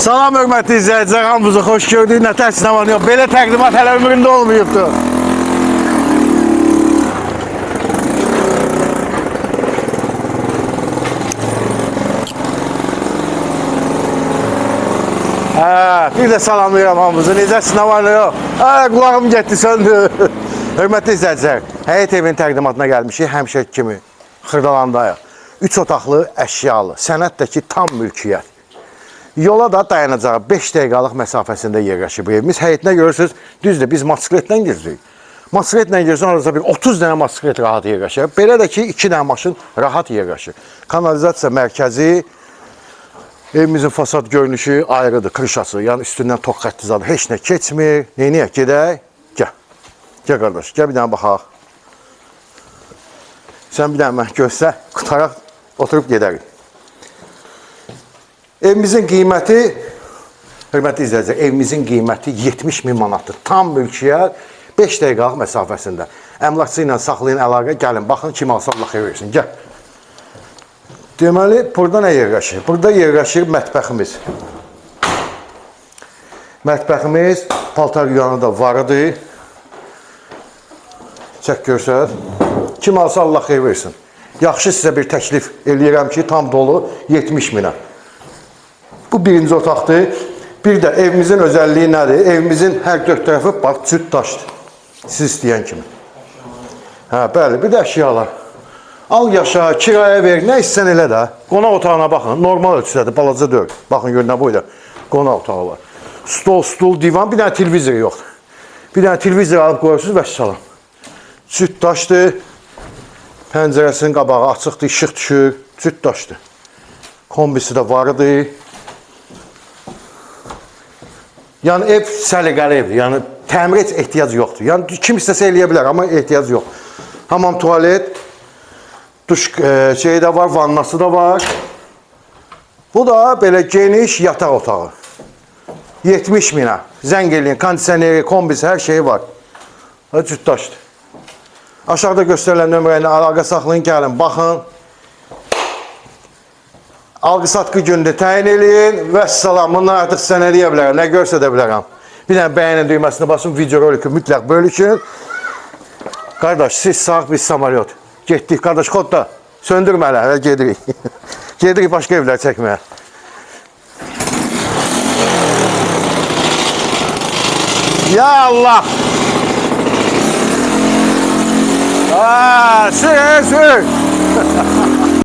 Salam hörmətli izləyicilər, hamınızı xoş gördük. Nə tərs nə var, yox. Belə təqdimat hələ ömründə olmayıbdı. Hə, bir də salamlayıram hamınızı. Var, nə yox. Hə, qulağım getdi, söndü. Hörmətli izləyicilər, Həyət evinin təqdimatına gəlmişik. Həmişə kimi xırdalandayıq. 3 otaqlı, əşyalı, sənətdəki tam mülkiyyət. Yola da dayanacaq 5 dəqiqəlik məsafəsində yerləşir bu evimiz. Həyətinə görürsüz, düzdür, biz motosikletlə giririk. Motosikletlə girsən orada bir 30 dənə motosiklet rahat yerləşir. Belə də ki, 2 dənə maşın rahat yerləşir. Kanalizasiya mərkəzi, evimizin fasad görünüşü ayrıdır, krişası. Yəni üstündən tok xətti zadı heç nə keçmir. Neyniyək, gedək? Gəl. Gəl qardaş, gəl bir dənə baxaq. Sən bir dənə mən göstər, qutaraq oturub gedərik. Evimizin qiyməti, hörmətli izləyicilər, evimizin qiyməti 70 min manatdır. Tam mülkiyyət 5 dəqiqəlik məsafəsində. Əmlakçı ilə saxlayın əlaqə, gəlin, baxın kim alsa Allah xeyir versin. Gəl. Deməli, burada nə yerləşir? Burada yerləşir mətbəximiz. Mətbəximiz, paltar yuyanı da var idi. Çək görsət. Kim alsa Allah xeyir versin. Yaxşı sizə bir təklif eləyirəm ki, tam dolu 70 minə. Bu birinci otaqdır. Bir də evimizin özəlliyi nədir? Evimizin hər dörd tərəfi bax cüt daşdır. Siz istəyən kimi. Hə, bəli, bir də əşyalar. Al yaşa, kiraya ver, nə istsən elə də. Qonaq otağına baxın, normal ölçüdədir, balaca deyil. Baxın gör nə boyda qonaq otağı var. Stol, stul, divan, bir dənə televizor yoxdur. Bir dənə televizor alıb qoyursunuz və salam. Cüt daşdır. Pəncərəsinin qabağı açıqdır, işıq düşür. Cüt daşdır. Kombisi də var idi. Yəni ev səliqəli evdir. Yəni təmir heç ehtiyac yoxdur. Yəni kim istəsə eləyə bilər, amma ehtiyac yox. Hamam tualet, duş e, şeyi də var, vannası da var. Bu da belə geniş yataq otağı. 70 minə. Zəng eləyin, kondisioneri, kombisi, hər şeyi var. Cütdaşdır. Aşağıda göstərilən nömrə ilə əlaqə saxlayın, gəlin, baxın. Alqı-satqı gündə təyin eləyin və salam. Bundan artıq sən eləyə bilərəm, nə görsə də bilərəm. Bir dənə bəyənin düyməsini basın, video roliki mütləq bölüşün. Qardaş, siz sağ, biz samaryot. Getdik, qardaş, kodda. Söndürmə hələ, hələ gedirik. gedirik başqa evlər çəkməyə. Ya Allah! Aa, sür, sür.